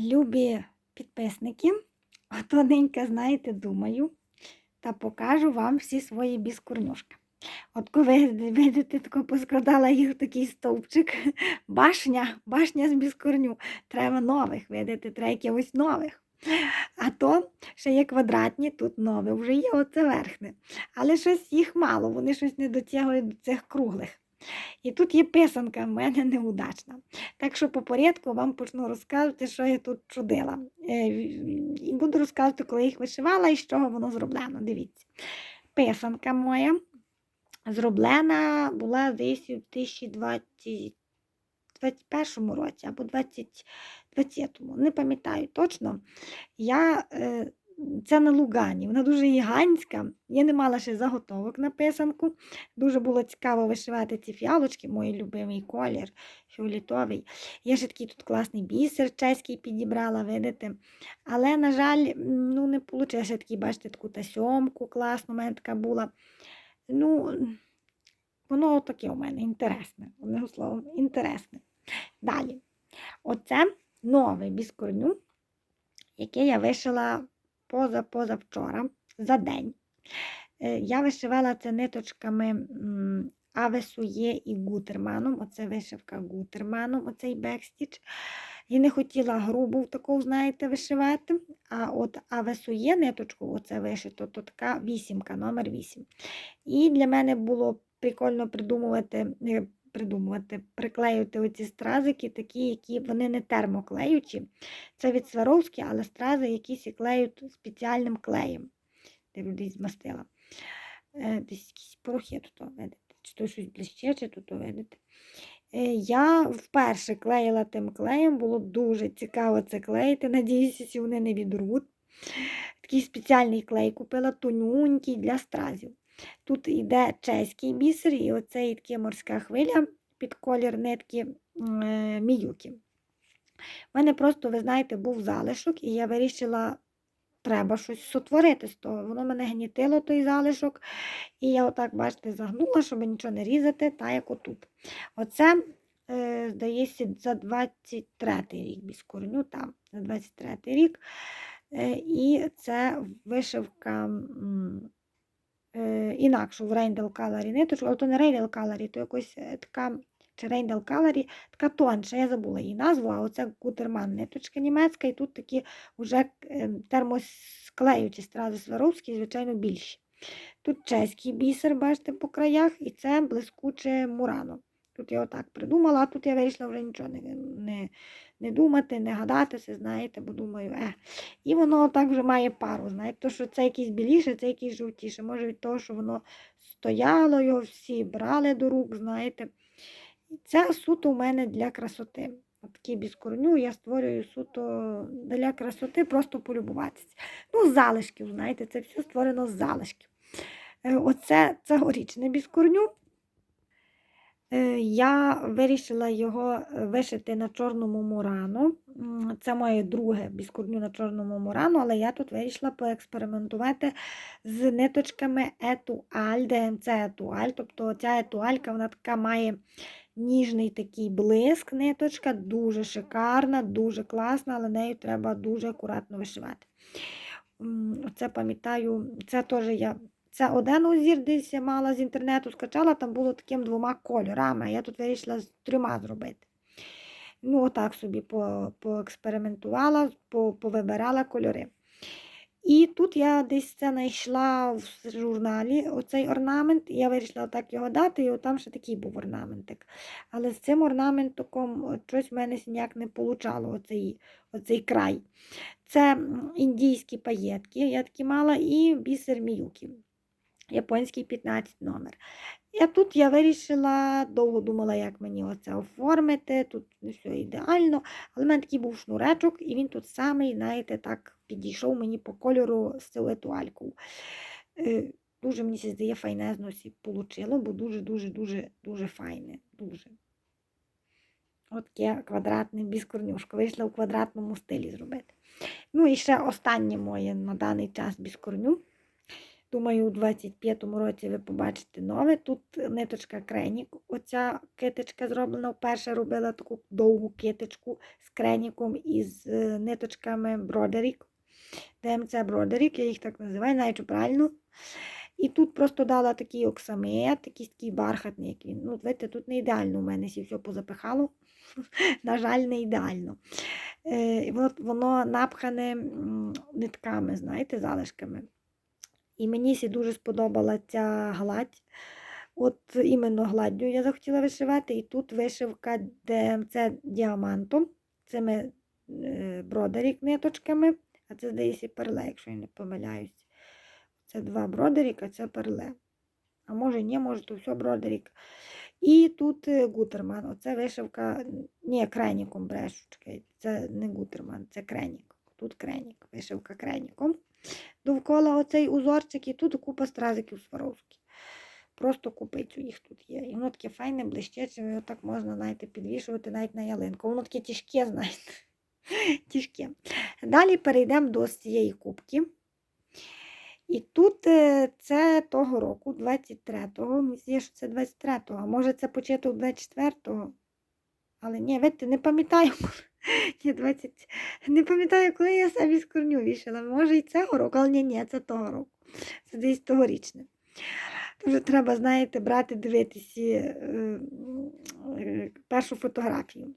Любі підписники, от одненька, знаєте, думаю, та покажу вам всі свої біскурнюшки. От коли ви видите, тако поскладала їх в такий стовпчик, башня, башня з біскурню. Треба нових, видите, треба якихось нових. А то ще є квадратні, тут нове, вже є оце верхне. Але щось їх мало, вони щось не дотягують до цих круглих. І тут є писанка в мене неудачна. Так що по порядку вам почну розказувати, що я тут чудила. Е, І буду розказувати, коли їх вишивала і з чого воно зроблено. Дивіться. Писанка моя зроблена була десь у 2021 році або 2020-му. Не пам'ятаю точно. Я, е, Це на Лугані, вона дуже гігантська. Я не мала ще заготовок на писанку. Дуже було цікаво вишивати ці фіалочки, мій любимий колір, фіолітовий. Я ще такий тут класний бісер чеський підібрала, видите. Але, на жаль, ну, не вийшло ще такий, бачите, таку тасьомку класну, у мене така була. Ну, воно таке у мене інтересне, одним словом, інтересне. Далі. Оце нове біскорню, яке я вишила поза-позавчора за день. Е, Я вишивала це ниточками Авесує і Гутерманом. Оце вишивка Гутерманом, оцей бекстіч. Я не хотіла грубу таку, знаєте, вишивати. А от Авесує ниточку, оце вишито, то така вісімка, номер 8. І для мене було прикольно придумувати, придумувати, приклеювати оці стразики, такі, які вони не термоклеючі. Це від Сваровські, але стрази якісь і клеють спеціальним клеєм. Де людей змастила. Е, Десь якісь порохи тут видите. Чи то щось ближче, чи тут видите. Я вперше клеїла тим клеєм, було дуже цікаво це клеїти. Надіюся, що вони не відруть. Такий спеціальний клей купила тонюнький для стразів. Тут йде чеський бісер, і оце таке морська хвиля під колір нитки е, міюки. У мене просто, ви знаєте, був залишок, і я вирішила, треба щось сотворити з того. Воно мене гнітило той залишок. І я отак, бачите, загнула, щоб нічого не різати, так як отут. Оце, е, здається, за 23-й рік біскорню, там, за 23-й рік. Е, і це вишивка інакшу в Рейндел Каларі ниточку, але то не Рейндел Каларі, то якось е, така чи Рейндел Каларі, така тонша, я забула її назву, а оце Гутерман ниточка німецька, і тут такі вже термосклеючі стрази Сваровські, звичайно, більші. Тут чеський бісер, бачите, по краях, і це блискуче мурано. Тут я отак придумала, а тут я вирішила вже нічого не не, не думати, не гадати, все знаєте, бо думаю, е. І воно отак вже має пару. знаєте, то, що це якийсь біліше, це якийсь жовтіше. Може від того, що воно стояло, його всі брали до рук, знаєте. Це суто у мене для красоти. От такі біскорню я створюю суто для красоти, просто полюбуватися. Ну, з залишків, знаєте, це все створено з залишків. Е, оце цьогорічне біскорню. Е, я вирішила його вишити на чорному мурану. Це моє друге біскурню на чорному мурану, але я тут вирішила поекспериментувати з ниточками етуаль, ДМЦ етуаль. Тобто ця етуалька вона така має ніжний такий блиск, ниточка, дуже шикарна, дуже класна, але нею треба дуже акуратно вишивати. Оце пам'ятаю, це теж я. Це один узір десь я мала з інтернету, скачала, там було таким двома кольорами. Я тут вирішила з трьома зробити. Ну, отак собі по, поекспериментувала, по, повибирала кольори. І тут я десь це знайшла в журналі оцей орнамент, я вирішила так його дати, і там ще такий був орнаментик. Але з цим орнаментиком щось в мене ніяк не получало оцей, оцей край. Це індійські паєтки, я такі мала, і бісер міюків японський 15 номер. І тут я вирішила, довго думала, як мені оце оформити. Тут все ідеально. Але в мене такий був шнуречок, і він тут самий, знаєте, так підійшов мені по кольору етуальку. Е, дуже, мені здає, файнезно вийшло, бо дуже-дуже-дуже дуже файне. Дуже. От таке квадратне біскорнюшко. Вийшла у квадратному стилі зробити. Ну і ще останнє моє на даний час біскорню. Думаю, у 25-му році ви побачите нове. Тут ниточка кренік. Оця китичка зроблена. Вперше робила таку довгу китичку з креніком і з е, ниточками Бродерік. ДМЦ Бродерік, я їх так називаю, навіть правильно. І тут просто дала такий оксамит, якийсь такий бархатний, як він. Ну, видите, тут не ідеально у мене сі все позапихало. На жаль, не ідеально. Е, воно напхане нитками, знаєте, залишками. І мені сі дуже сподобала ця гладь. От іменно гладдю я захотіла вишивати. І тут вишивка, де це діамантом, цими е, бродерік ниточками, а це, здається, перле, якщо я не помиляюсь. Це два бродерік, а це перле. А може ні, може, то все бродерік. І тут е, гутерман. Оце вишивка, ні, креніком брешу. Це не гутерман, це кренік. Тут кренік, вишивка креніком. Довкола оцей узорчик, і тут купа стразиків Сваровських. Просто купицю їх тут є. І воно таке файне, блищече, його так можна, знаєте, підвішувати навіть на ялинку. Воно таке тяжке, знаєте. Тяжке. Далі перейдемо до цієї кубки. І тут е, це того року, 23-го, мені здається, що це 23-го, а може це початок 24-го. Але ні, видите, не пам'ятаю. Ні, 20... Не пам'ятаю, коли я собі з корню вішала. Може і цього року, але ні, ні, це того року. Це десь тогорічне. Дуже треба, знаєте, брати, дивитися е, е, першу фотографію.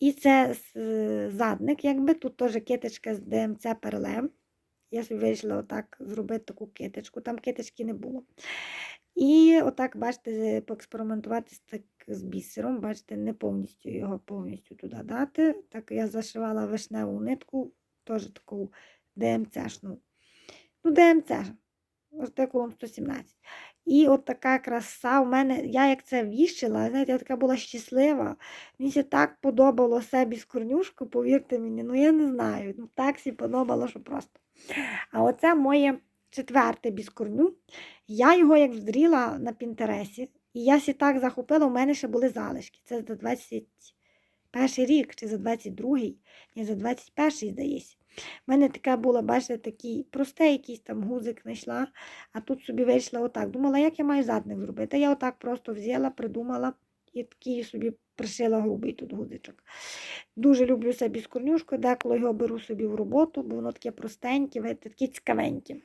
І це задник, якби тут теж китичка з ДМЦ перлем. Я собі вирішила отак зробити таку китичку, там китички не було. І отак, бачите, поекспериментувати з, так, з бісером, бачите, не повністю його повністю туди дати. Так я зашивала вишневу нитку, теж таку ДМЦшну. Ну, ДМЦ, артикулом 117. І от така краса в мене, я як це віщила, знаєте, я така була щаслива. Мені це так подобало себе з корнюшку, повірте мені, ну я не знаю. Ну так сі подобало, що просто. А оце моє четверте біскорню. Я його як вздріла на Пінтересі, і я сі так захопила, у мене ще були залишки. Це за 21 рік, чи за 22-й, ні, за 21-й, здається. У мене така була, бачите, такий простий якийсь там гузик знайшла, а тут собі вийшла отак. Думала, як я маю задник зробити. Я отак просто взяла, придумала і такий собі пришила грубий тут гузичок. Дуже люблю собі з деколи його беру собі в роботу, бо воно таке простеньке, видите, такі цікавенькі.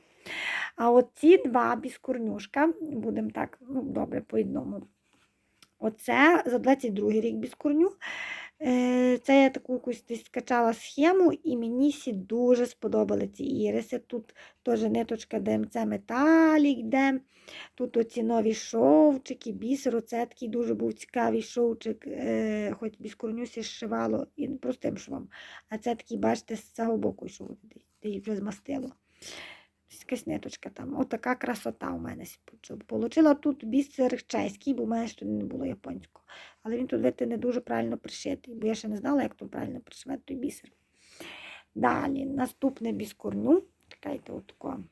А от ці два біскорнюшка, будемо так, ну, добре, по одному. Оце за 22 рік біскорню. Е, Це я таку якусь десь скачала схему, і мені сі дуже сподобали ці іриси. Тут теж ниточка ДМЦ Металік йде. Тут оці нові шовчики, бісер. Оце такий дуже був цікавий шовчик, е, хоч біскорнюсі зшивало і простим швом. А це такий, бачите, з цього боку їх вже змастило. Якась ниточка там. Отака красота у мене Получила тут бісер чеський, бо в мене тут не було японського. Але він тут, видите, не дуже правильно пришитий, бо я ще не знала, як тут правильно пришивати той бісер. Далі, наступне біскорню. Чекайте, отако.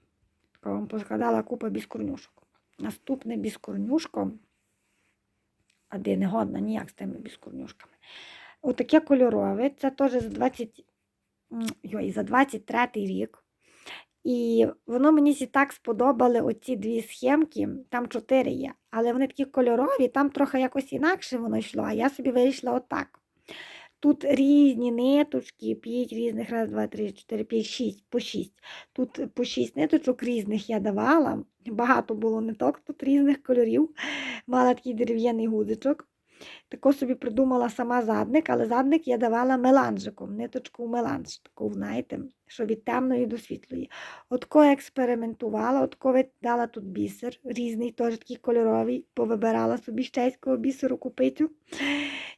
Тако вам поскладала купа біскорнюшок. Наступне біскорнюшко. А де не годна ніяк з тими біскорнюшками. Отаке кольорове. Це теж за 20, м, йой, за 23 рік. І воно мені так сподобали оці дві схемки, там чотири є, але вони такі кольорові, там трохи якось інакше воно йшло, а я собі вирішила отак. Тут різні ниточки, 5 різних, раз, два, три, чотири, п'ять, шість, по шість. Тут по шість ниточок різних я давала. Багато було ниток тут різних кольорів. Мала такий дерев'яний гудзичок. Тако собі придумала сама задник, але задник я давала меланжиком, ниточку меланж, таку, знаєте, що від темної до світлої. Отко експериментувала, отко дала тут бісер, різний, теж такий кольоровий, повибирала собі щейського бісеру купицю.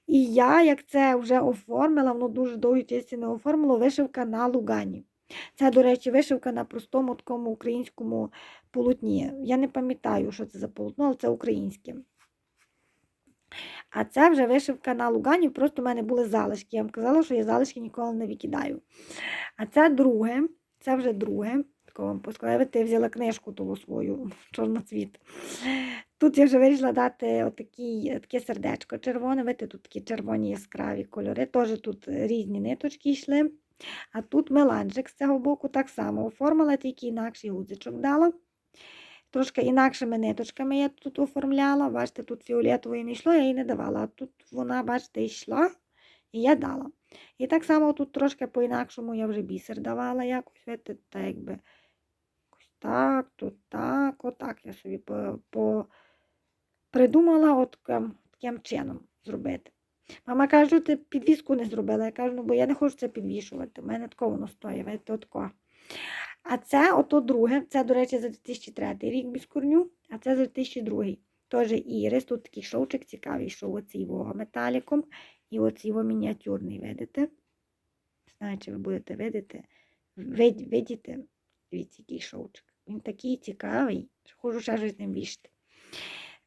І я, як це вже оформила, воно дуже довгий час не оформило, вишивка на лугані. Це, до речі, вишивка на простому такому українському полотні. Я не пам'ятаю, що це за полотно, але це українське. А це вже вишивка на лугані, просто в мене були залишки. Я вам казала, що я залишки ніколи не викидаю. А це друге, це вже друге. Вам поскладаю. Я взяла книжку того свою чорноцвіт. Тут я вже вирішила дати отакі, таке сердечко червоне. Видите, тут такі червоні яскраві кольори. Теж тут різні ниточки йшли. А тут меланжик з цього боку так само оформила, тільки інакший гудзичок дала. Трошки інакшими ниточками я тут оформляла. Бачите, тут фіолетової не йшло, я їй не давала. А тут вона, бачите, йшла і я дала. І так само тут трошки по-інакшому я вже бісер давала якось, так якби так, тут так, отак я собі по, по... придумала от таким, чином зробити. Мама каже, «Що ти підвіску не зробила. Я кажу, ну бо я не хочу це підвішувати. У мене тако воно стоїть, бачите, отко. А це ото друге, це, до речі, за 2003 рік без корню, а це за 2002. Теж ірис, тут такий шовчик цікавий, що оцей його металіком і оцей його мініатюрний, видите? Знаю, чи ви будете видіти. Вид, видіте, дивіться, який шовчик. Він такий цікавий, що хочу ще щось з ним вішати.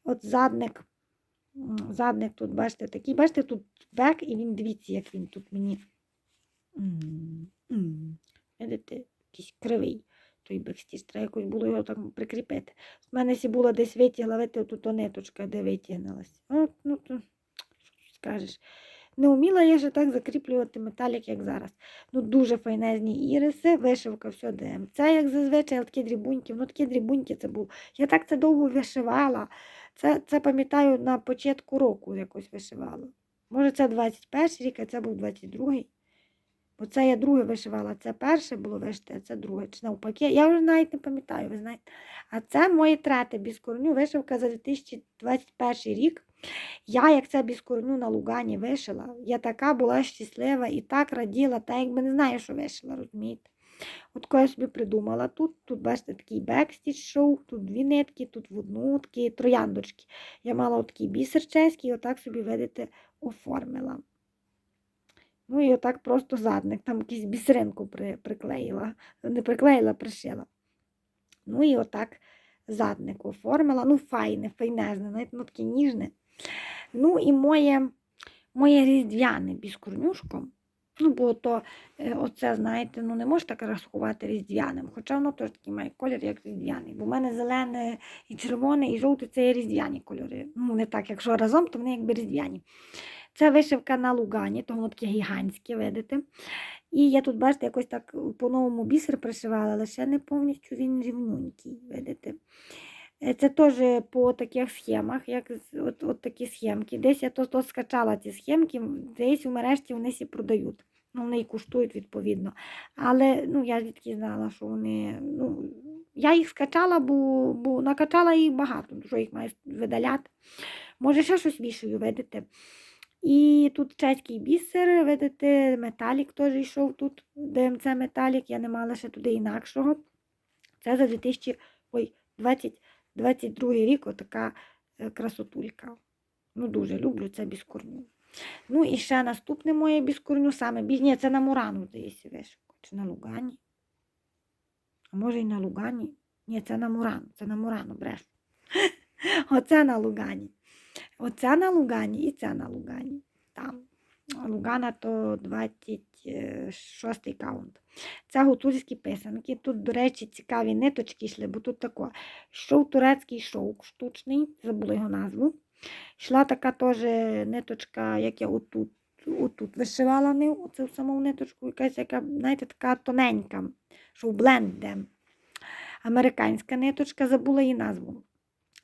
От задник, задник тут, бачите, такий, бачите, тут бек, і він, дивіться, як він тут мені. Видите, якийсь кривий той бекстіж. Треба якось було його так прикріпити. У мене сі була десь витягла, видите, тут ниточка, де витягнулась. От, ну, то, що скажеш. Не вміла я ще так закріплювати металік, як зараз. Ну, дуже файнезні іриси, вишивка, все ДМЦ, як зазвичай, такі дрібуньки. Ну, такі дрібуньки це був. Я так це довго вишивала. Це, це пам'ятаю, на початку року якось вишивала. Може, це 21 рік, а це був 22-й. Бо це я друге вишивала, це перше було вишити, а це друге. Чи навпаки. Я вже навіть не пам'ятаю, ви знаєте. А це моє третє без корню вишивка за 2021 рік. Я, як це без корню на Лугані вишила, я така була щаслива і так раділа, та якби не знаю, що вишила, розумієте. От коли я собі придумала тут, тут, бачите, такий бекстіч шов, тут дві нитки, тут в одну такі трояндочки. Я мала такий бісер чеський, і отак собі, видите, оформила. Ну і отак просто задник, там якусь бісеринку при, приклеїла, не приклеїла, пришила. Ну і отак задник оформила. Ну, файне, файнезне, навіть ну, таке ніжне. Ну і моє, моє різдвяне біскорнюшко. Ну, бо то е, оце, знаєте, ну не можеш так рахувати різдвяним. Хоча воно теж такий має колір, як різдвяний. Бо в мене зелене і червоне, і жовте це є різдвяні кольори. Ну, не так, якщо разом, то вони якби різдвяні. Це вишивка на лугані, тому таке гігантське, видите. І я тут, бачите, якось так по-новому бісер пришивала, ще не повністю він рівненький, видите. Е, Це теж по таких схемах, як от, от такі схемки. Десь я то, то скачала ці схемки, десь у мережці вони всі продають. Ну, вони і коштують відповідно. Але ну, я звідки знала, що вони. Ну, я їх скачала, бо, бо накачала їх багато, що їх маю видаляти. Може, ще щось вішаю, видите. І тут чеський бісер, видите, металік теж йшов тут, ДМЦ металік, я не мала ще туди інакшого. Це за 2022 рік отака е, красотулька. Ну, дуже люблю це біскорню. Ну і ще наступне моє біскорню саме. Ні, це на Мурану, здається, вишивку. Чи на Лугані. А може і на Лугані. Ні, це на Мурану, це на Мурану, брешу. Оце на Лугані. Оце на Лугані і це на Лугані. Там. Лугана то 26 каунт. Це гуцульські писанки. Тут, до речі, цікаві ниточки йшли, бо тут тако. Йшов турецький шовк штучний, забула його назву. Йшла така теж ниточка, як я отут, отут вишивала не оцю саму ниточку, якась яка, знаєте, така тоненька, що в бленд йде. Американська ниточка, забула її назву.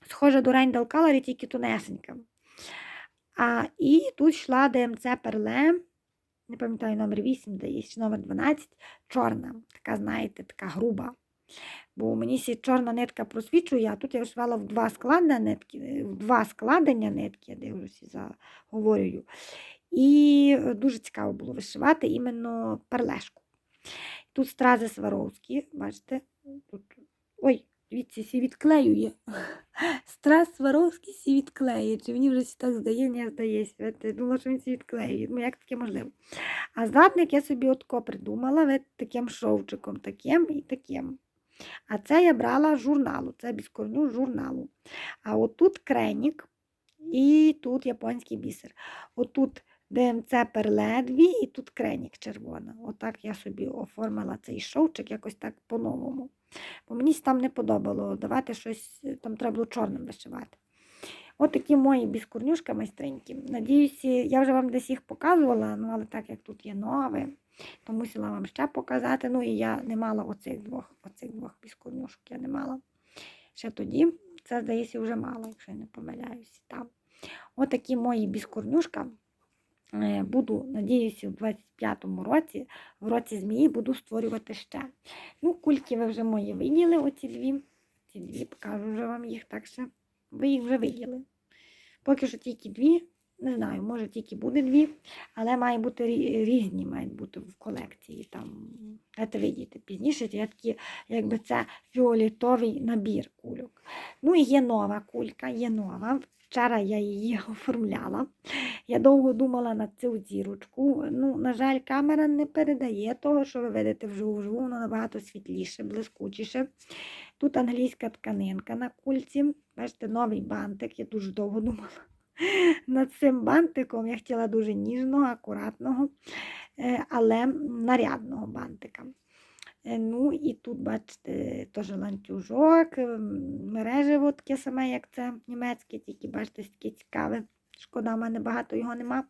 Схожа до Randall Color, тільки тонесенька. А, і тут йшла ДМЦ Перле, не пам'ятаю номер 8, десь чи номер 12, чорна, така, знаєте, така груба. Бо мені сі чорна нитка просвічує, а тут я вишивала в два складення нитки, в два складення нитки, я дивлюся, заговорюю. І дуже цікаво було вишивати іменно перлешку. Тут стрази Сваровські, бачите, тут. Ой, дивіться, сі відклеює. Страз Сваровський сі відклеює. Чи мені вже так здає, не здається. Думала, що він сі відклеює. Ну, як таке можливо? А задник я собі отко придумала ви, таким шовчиком, таким і таким. А це я брала журналу, це без корню журналу. А отут кренік і тут японський бісер. Отут ДМЦ перле дві і тут кренік червона. Отак я собі оформила цей шовчик якось так по-новому. Бо мені там не подобало давати щось, там треба було чорним вишивати. От такі мої біскурнюшка майстренькі. Надіюся, я вже вам десь їх показувала, ну але так як тут є нове, то мусила вам ще показати. Ну і я не мала оцих двох, оцих двох біскурнюшок, я не мала. Ще тоді, це, здається, вже мало, якщо я не помиляюся. Отакі мої біскурнюшка. Е, Буду, надіюся, в 25-му році, в році змії, буду створювати ще. Ну, кульки ви вже мої виділи, оці дві. Ці дві покажу вже вам їх, так що ви їх вже виділи. Поки що тільки дві, не знаю, може тільки буде дві, але має бути різні, мають бути в колекції. Там, це видіти пізніше, я такі, якби це фіолетовий набір кульок. Ну і є нова кулька, є нова. Вчора я її оформляла. Я довго думала над цю зірочку. Ну, на жаль, камера не передає того, що ви видите вживу, воно набагато світліше, блискучіше. Тут англійська тканинка на кульці. Бачите, новий бантик. Я дуже довго думала над цим бантиком. Я хотіла дуже ніжного, акуратного, е, але нарядного бантика. Е, Ну і тут, бачите, теж ланцюжок, ем, мережево таке саме, як це німецьке, тільки бачите, таке цікаве. Шкода, в мене багато його нема.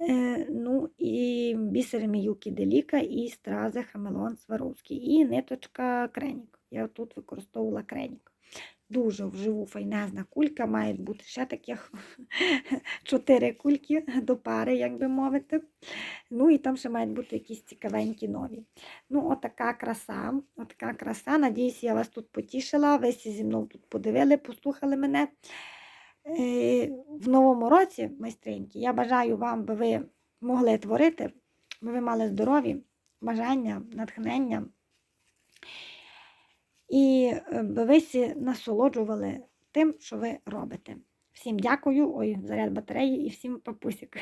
Е, ну і бісери Міюкі Деліка і стрази Хамелон Сваровський. І ниточка Кренік. Я тут використовувала Кренік. Дуже вживу файнезна кулька, мають бути ще таких чотири кульки до пари, як би мовити. Ну і там ще мають бути якісь цікавенькі нові. Ну, отака краса, отака краса. Надіюсь, я вас тут потішила. Ви всі зі мною тут подивили, послухали мене. Е, В новому році, майстриньки, я бажаю вам, би ви могли творити, би ви мали здорові, бажання, натхнення. І е, ви всі насолоджували тим, що ви робите. Всім дякую, ой, заряд батареї і всім папусік.